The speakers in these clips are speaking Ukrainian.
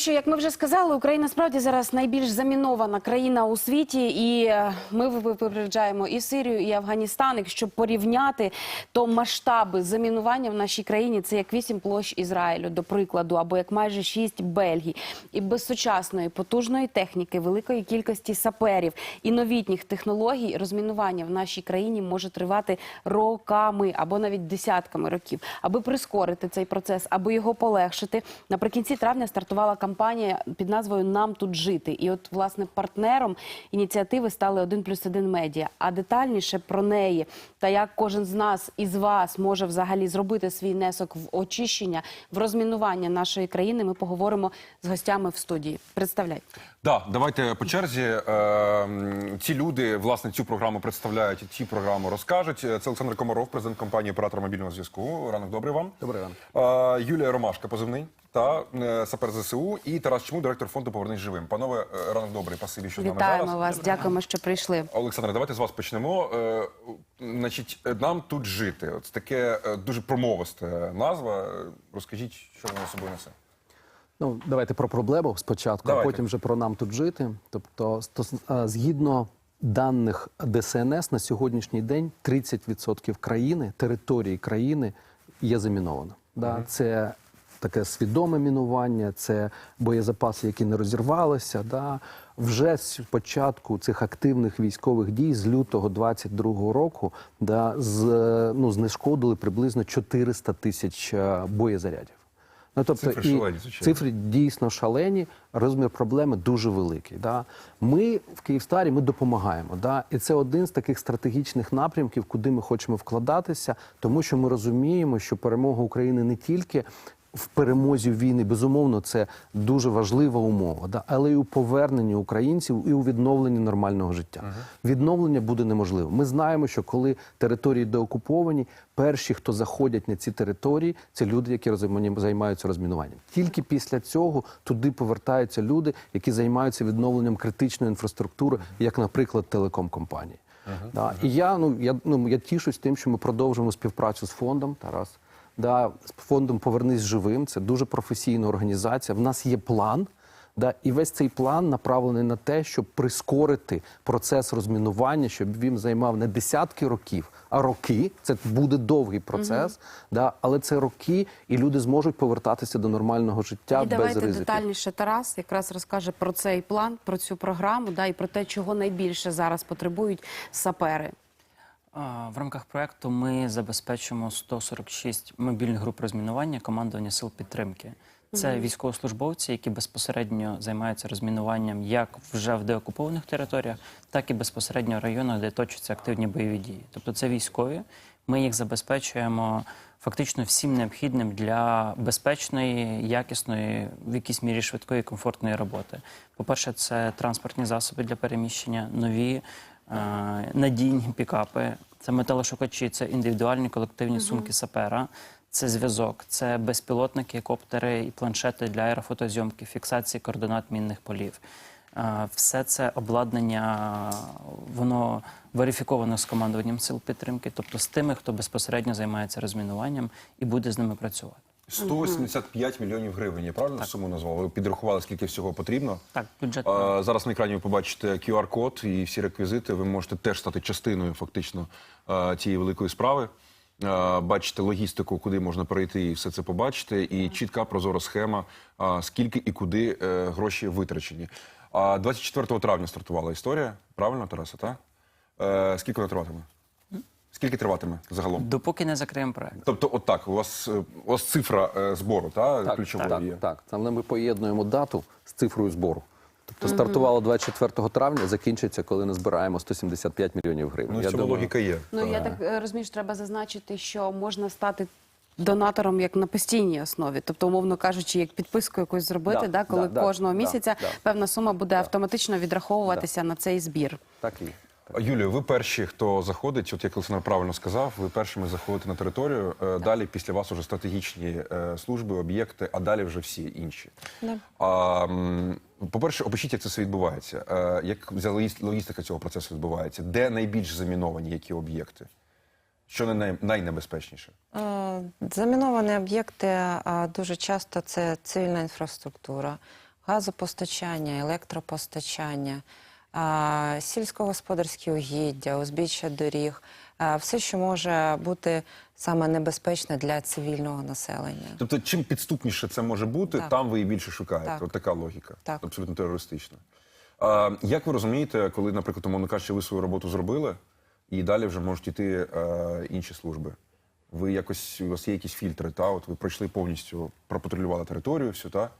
Що, як ми вже сказали, Україна справді зараз найбільш замінована країна у світі, і е, ми випереджаємо і Сирію, і Афганістан. Якщо порівняти, то масштаби замінування в нашій країні це як вісім площ Ізраїлю, до прикладу, або як майже шість Бельгій. І без сучасної потужної техніки, великої кількості саперів і новітніх технологій розмінування в нашій країні може тривати роками або навіть десятками років. Аби прискорити цей процес, аби його полегшити, наприкінці травня стартувала кампанія під назвою Нам тут жити. І от власне партнером ініціативи стали 1 плюс 1 медіа. А детальніше про неї та як кожен з нас із вас може взагалі зробити свій внесок в очищення, в розмінування нашої країни. Ми поговоримо з гостями в студії. Представляй. Да, давайте по черзі. Е, ці люди власне цю програму представляють ці програму розкажуть. Це Олександр Комаров, президент компанії оператор мобільного зв'язку. Ранок добрий вам. Добрий ранок. Е, Юлія Ромашка, позивний та е, сапер ЗСУ, і Тарас Чму, директор фонду Повернись живим. Панове, ранок добрий. Спасибі, що з нами Вітаємо вас, дякуємо, що прийшли. Олександре, давайте з вас почнемо. Значить, нам тут жити. От таке дуже промовисте назва. Розкажіть, що вона собою несе. Ну, давайте про проблему спочатку, Давайте. а потім вже про нам тут жити. Тобто, згідно даних ДСНС, на сьогоднішній день 30% країни, території країни є заміновано. Да? Це таке свідоме мінування, це боєзапаси, які не розірвалися. Да? Вже з початку цих активних військових дій з лютого 22-го року да, з, ну, знешкодили приблизно 400 тисяч е, боєзарядів. Ну, тобто, Цифри і шалені, цифри дійсно шалені, розмір проблеми дуже великий. Да? Ми в Київстарі ми допомагаємо. Да? І це один з таких стратегічних напрямків, куди ми хочемо вкладатися, тому що ми розуміємо, що перемога України не тільки. В перемозі війни, безумовно, це дуже важлива умова, да? але й у поверненні українців і у відновленні нормального життя. Відновлення буде неможливо. Ми знаємо, що коли території деокуповані, перші, хто заходять на ці території, це люди, які займаються розмінуванням. Тільки після цього туди повертаються люди, які займаються відновленням критичної інфраструктури, як, наприклад, телеком-компанії. Да. І я ну я ну я тішусь тим, що ми продовжуємо співпрацю з фондом Тарас. Да, з фондом Повернись живим. Це дуже професійна організація. В нас є план. Да, і весь цей план направлений на те, щоб прискорити процес розмінування, щоб він займав не десятки років, а роки. Це буде довгий процес, да, але це роки, і люди зможуть повертатися до нормального життя І без давайте ризиків. детальніше Тарас якраз розкаже про цей план, про цю програму, да, і про те, чого найбільше зараз потребують сапери. В рамках проекту ми забезпечимо 146 мобільних груп розмінування командування сил підтримки. Це військовослужбовці, які безпосередньо займаються розмінуванням як вже в деокупованих територіях, так і безпосередньо в районах, де точаться активні бойові дії. Тобто це військові. Ми їх забезпечуємо фактично всім необхідним для безпечної, якісної, в якійсь мірі швидкої, комфортної роботи. По-перше, це транспортні засоби для переміщення, нові надійні пікапи, це металошукачі, це індивідуальні колективні сумки сапера, це зв'язок, це безпілотники, коптери і планшети для аерофотозйомки, фіксації координат мінних полів. Е, Все це обладнання, воно верифіковано з командуванням сил підтримки, тобто з тими, хто безпосередньо займається розмінуванням і буде з ними працювати. 175 мільйонів гривень. Я правильно суму назвав? Ви підрахували, скільки всього потрібно? Так, бюджет. А, зараз на екрані ви побачите QR-код і всі реквізити. Ви можете теж стати частиною фактично цієї великої справи. Бачите логістику, куди можна перейти і все це побачити. І чітка прозора схема, скільки і куди е, гроші витрачені. А 24 травня стартувала історія. Правильно, Тараса? Так? Е, скільки вона триватиме? Скільки триватиме загалом? Допоки не закриємо проект. Тобто, отак, у вас е, у вас цифра е, збору, та Так, ключовою так, є. так. Але ми поєднуємо дату з цифрою збору. Тобто стартувало 24 травня, закінчиться, коли не збираємо 175 мільйонів гривень. Ну, в Я цьому думаю, логіка є. Ну я так е, розумію, що треба зазначити, що можна стати. Донатором як на постійній основі, тобто, умовно кажучи, як підписку якусь зробити, Да, да, коли да, да, кожного да, місяця да. певна сума буде автоматично відраховуватися на цей збір. Так і є. Юлію, ви перші, хто заходить, от як Олександр правильно сказав, ви першими заходите на територію. е, Далі після вас вже стратегічні е, служби, об'єкти, а далі вже всі інші. А, по-перше, опишіть, як це все відбувається. Е, Як логістика цього процесу відбувається? Де найбільш заміновані які об'єкти? Що не найнебезпечніше? Заміновані об'єкти дуже часто це цивільна інфраструктура, газопостачання, електропостачання, сільськогосподарські угіддя, узбіччя доріг, все, що може бути саме небезпечне для цивільного населення. Тобто, чим підступніше це може бути, Так. там ви і більше шукаєте. Так. От така логіка. Так. Абсолютно терористична. А, як ви розумієте, коли, наприклад, умовно кажучи, ви свою роботу зробили, і далі вже можуть йти е, інші служби? Ви якось у вас є якісь фільтри, та от ви пройшли повністю, пропатрулювали територію, всю, та?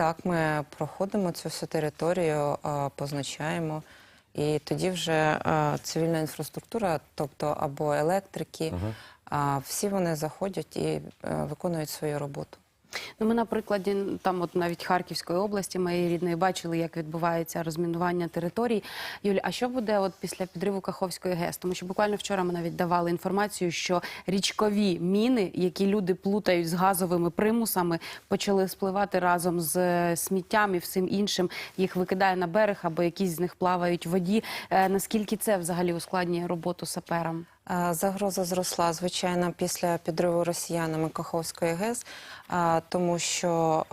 Так, ми проходимо цю всю територію, позначаємо. І тоді вже цивільна інфраструктура, тобто або електрики, а всі вони заходять і е, виконують свою роботу. Ну, ми на прикладі там, от навіть Харківської області, моєї рідної, бачили, як відбувається розмінування територій. Юлі, а що буде от після підриву Каховської ГЕС? Тому що буквально вчора ми навіть давали інформацію, що річкові міни, які люди плутають з газовими примусами, почали спливати разом з е, сміттям і всім іншим. Їх викидає на берег або якісь з них плавають в воді. Е, наскільки це взагалі ускладнює роботу саперам? Загроза зросла, звичайно, після підриву росіянами Каховської ГЕС, тому що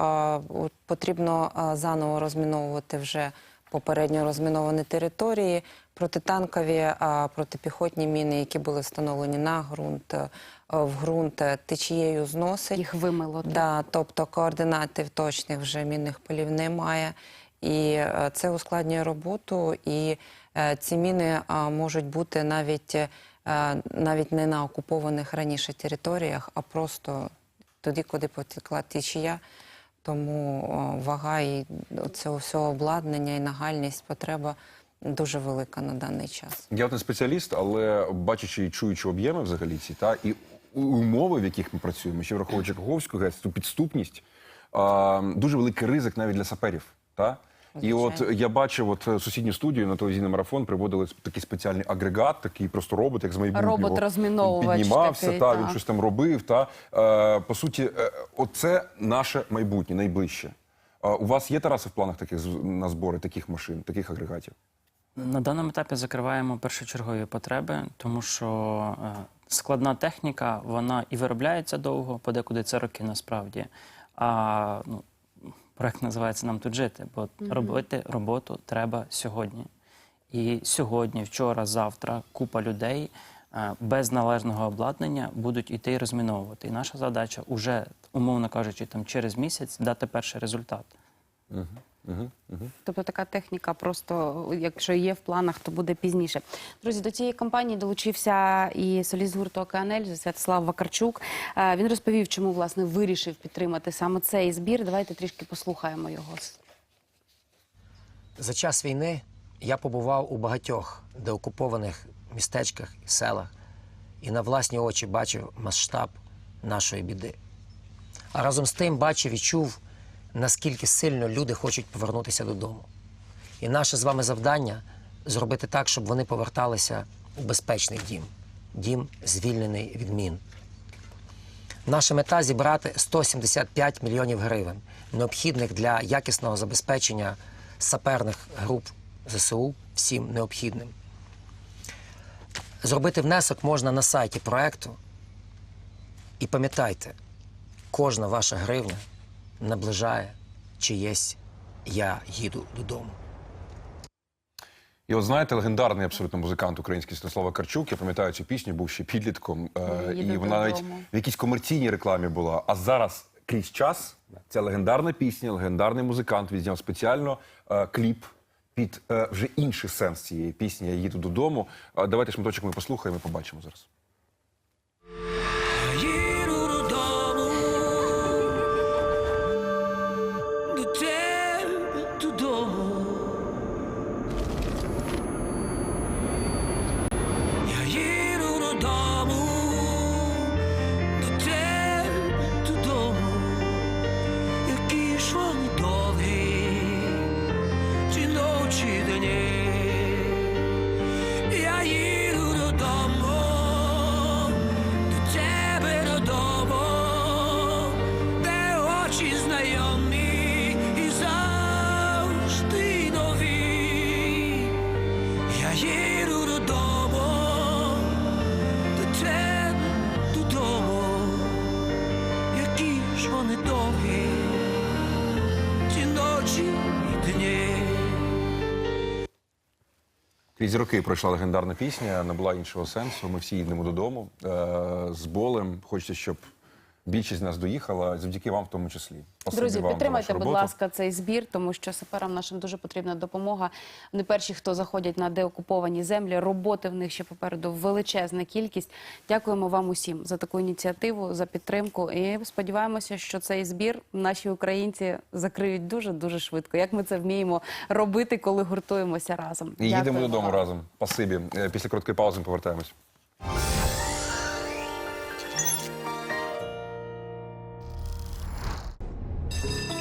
потрібно заново розміновувати вже попередньо розміновані території, протитанкові, протипіхотні міни, які були встановлені на ґрунт, е, в ґрунт е, течією зносить. Їх вимило. Да, тобто координатів точних вже мінних полів немає. І е, це ускладнює роботу, і ці міни можуть бути навіть, навіть не на окупованих раніше територіях, а просто туди, куди потекла течія. Тому вага і цього всього обладнання і нагальність потреба дуже велика на даний час. Я не спеціаліст, але бачачи і чуючи об'єми взагалі ці, та і умови, в яких ми працюємо, ще враховуючи Каховську ГЕС, ту підступність, а, дуже великий ризик навіть для саперів. Та? І от я бачив, от е, сусідню студію на телевізійний марафон приводили такий спеціальний агрегат, такий просто робот, як з майбутнього. Робот-розміновувач піднімався, такий, та, та. він щось там робив. Та. Е, по суті, е, оце наше майбутнє, найближче. Е, у вас є Тараси в планах таких з- на збори, таких машин, таких агрегатів? На даному етапі закриваємо першочергові потреби, тому що е, складна техніка, вона і виробляється довго, подекуди це роки насправді. А ну, проект називається Нам тут жити, бо робити роботу треба сьогодні. І сьогодні, вчора, завтра купа людей е, без належного обладнання будуть іти і розміновувати. І наша задача уже, умовно кажучи, там через місяць дати перший результат. Тобто така техніка просто, якщо є в планах, то буде пізніше. Друзі, до цієї кампанії долучився і соліст гурту «Океанель» Святослав Вакарчук. Е, Він розповів, чому власне вирішив підтримати саме цей збір. Давайте трішки послухаємо його. За час війни я побував у багатьох деокупованих містечках і селах і на власні очі бачив масштаб нашої біди. А разом з тим бачив і чув, наскільки сильно люди хочуть повернутися додому. І наше з вами завдання зробити так, щоб вони поверталися у безпечний дім, дім звільнений від мін. Наша мета зібрати 175 мільйонів гривень, необхідних для якісного забезпечення саперних груп ЗСУ всім необхідним. Зробити внесок можна на сайті проекту. І пам'ятайте, кожна ваша гривня наближає чиєсь я їду додому. І от знаєте, легендарний абсолютно музикант український Святослав Карчук, я пам'ятаю цю пісню, був ще підлітком, е, і вона навіть в якійсь комерційній рекламі була. А зараз крізь час ця легендарна пісня, легендарний музикант відзняв спеціально е, кліп під е, вже інший сенс цієї пісні. Я їду додому. Е, давайте шматочок ми послухаємо і побачимо зараз. Ночі і дні. Крізь роки пройшла легендарна пісня, не була іншого сенсу. Ми всі їдемо додому е, з болем. Хочеться, щоб більшість з нас доїхала, завдяки вам в тому числі. Спасибі Друзі, вам підтримайте, будь ласка, цей збір, тому що саперам нашим дуже потрібна допомога. Вони перші, хто заходять на деокуповані землі. Роботи в них ще попереду величезна кількість. Дякуємо вам усім за таку ініціативу, за підтримку. І сподіваємося, що цей збір наші українці закриють дуже дуже швидко. Як ми це вміємо робити, коли гуртуємося разом. І їдемо додому вам. разом. Спасибі. Е, Після короткої паузи ми повертаємось.